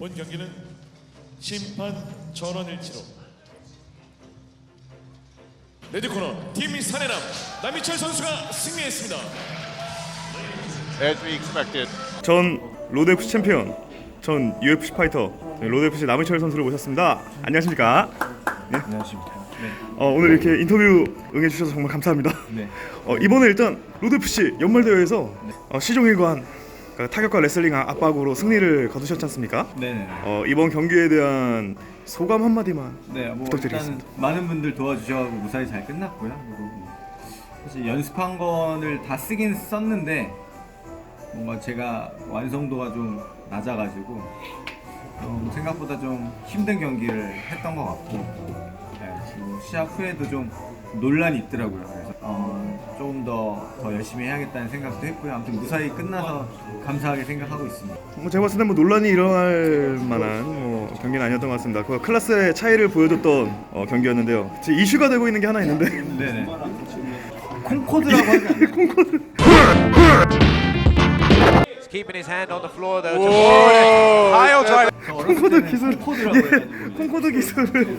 본 경기는 심판 전원 일치로 레드코너 팀 사내남 남희철 선수가 승리했습니다. as we expected. 전 로드FC 챔피언, 전 UFC 파이터 네, 로드FC 남은철 선수를 모셨습니다. 안녕하십니까? 네. 안녕하십니까. 네. 어, 오늘 이렇게 인터뷰 응해주셔서 정말 감사합니다. 네. 어, 이번에 일단 로드FC 연말 대회에서 어, 시종일관 타격과 레슬링 아- 압박으로 승리를 거두셨지 않습니까? 네네. 어, 이번 경기에 대한 소감 한 마디만. 네, 뭐 일단 부탁드리겠습니다. 많은 분들 도와주셔가지고 무사히 잘 끝났고요. 그리고 뭐 사실 연습한 거를 다 쓰긴 썼는데 뭔가 제가 완성도가 좀 낮아가지고 좀 생각보다 좀 힘든 경기를 했던 것 같고 네, 그리고 시합 후에도 좀 논란이 있더라고요. 조금 더, 더 열심히 해야겠다는 생각도 했고요. 아무튼 무사히 끝나서 감사하게 생각하고 있습니다. 뭐 제가 봤을 때뭐 논란이 일어날 만한 뭐 경기는 아니었던 것 같습니다. 그 클래스의 차이를 보여줬던 어, 경기였는데요. 지금 이슈가 되고 있는 게 하나 있는데 네네. 콩코드라고 하지 않나요? He's keeping his hand on the floor though. To. Pile. 저 어렸을 콩코드 때는 기술 콩코드라고 해가지고 콩코드 기술을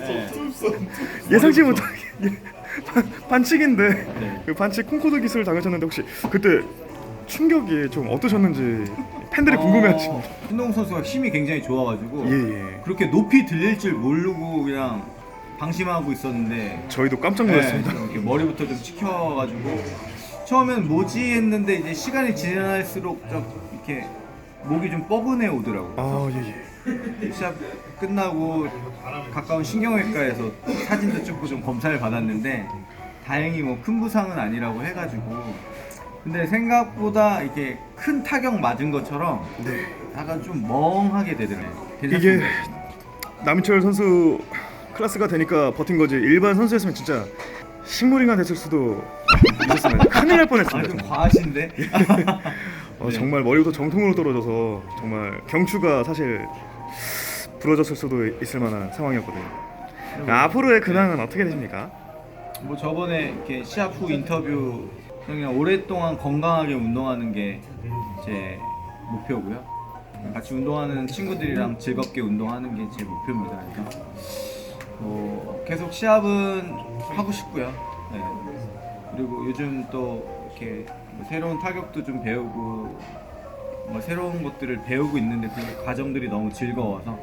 예상치 못하게 반- 반칙인데 네. 그 반칙 콩코드 기술을 당하셨는데 혹시 그때 충격이 좀 어떠셨는지 팬들이 궁금해하십니다. 어, 신동욱 선수가 힘이 굉장히 좋아가지고 예 예. 그렇게 높이 들릴 줄 모르고 그냥 방심하고 있었는데 저희도 깜짝 네, 놀랐습니다. 좀 이렇게 머리부터 좀 찍혀가지고 처음엔 뭐지 했는데 이제 시간이 지날수록 좀 이렇게 목이 좀 뻐근해 오더라고요. 아 예 예. 시합 끝나고 가까운 신경외과에서 사진도 찍고 좀 검사를 받았는데 다행히 뭐 큰 부상은 아니라고 해가지고 근데 생각보다 이렇게 큰 타격 맞은 것처럼 네. 약간 좀 멍하게 되더라고요. 이게 괜찮습니다. 남인철 선수 클래스가 되니까 버틴 거지 일반 선수였으면 진짜 식물인간 됐을 수도 있었습니다. 큰일 날 아, 뻔했습니다. 좀 정말. 과하신데? 어, 네. 정말 머리부터 정통으로 떨어져서 정말 경추가 사실 부러졌을 수도 있을 만한 상황이었거든요. 앞으로의 근황은 어떻게 되십니까? 뭐 저번에 이렇게 시합 후 인터뷰 그냥 오랫동안 건강하게 운동하는 게 제 목표고요. 같이 운동하는 친구들이랑 즐겁게 운동하는 게 제 목표입니다. 그래서 뭐 계속 시합은 하고 싶고요. 네. 그리고 요즘 또 이렇게 뭐 새로운 타격도 좀 배우고 뭐 새로운 것들을 배우고 있는데 그 과정들이 너무 즐거워서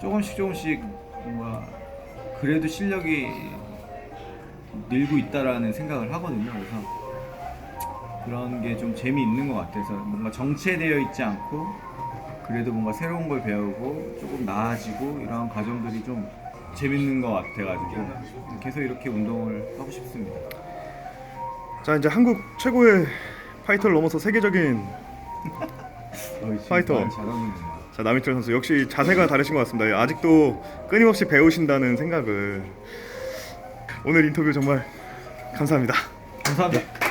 조금씩 조금씩 뭔가 그래도 실력이 늘고 있다라는 생각을 하거든요. 그래서 그런 게 좀 재미있는 것 같아서 뭔가 정체되어 있지 않고 그래도 뭔가 새로운 걸 배우고 조금 나아지고 이러한 과정들이 좀 재밌는 것 같아가지고 계속 이렇게 운동을 하고 싶습니다. 자 이제 한국 최고의 파이터를 넘어서 세계적인 파이터. 잘하는구나. 자 남인철 선수 역시 자세가 다르신 것 같습니다. 아직도 끊임없이 배우신다는 생각을 오늘 인터뷰 정말 감사합니다. 감사합니다.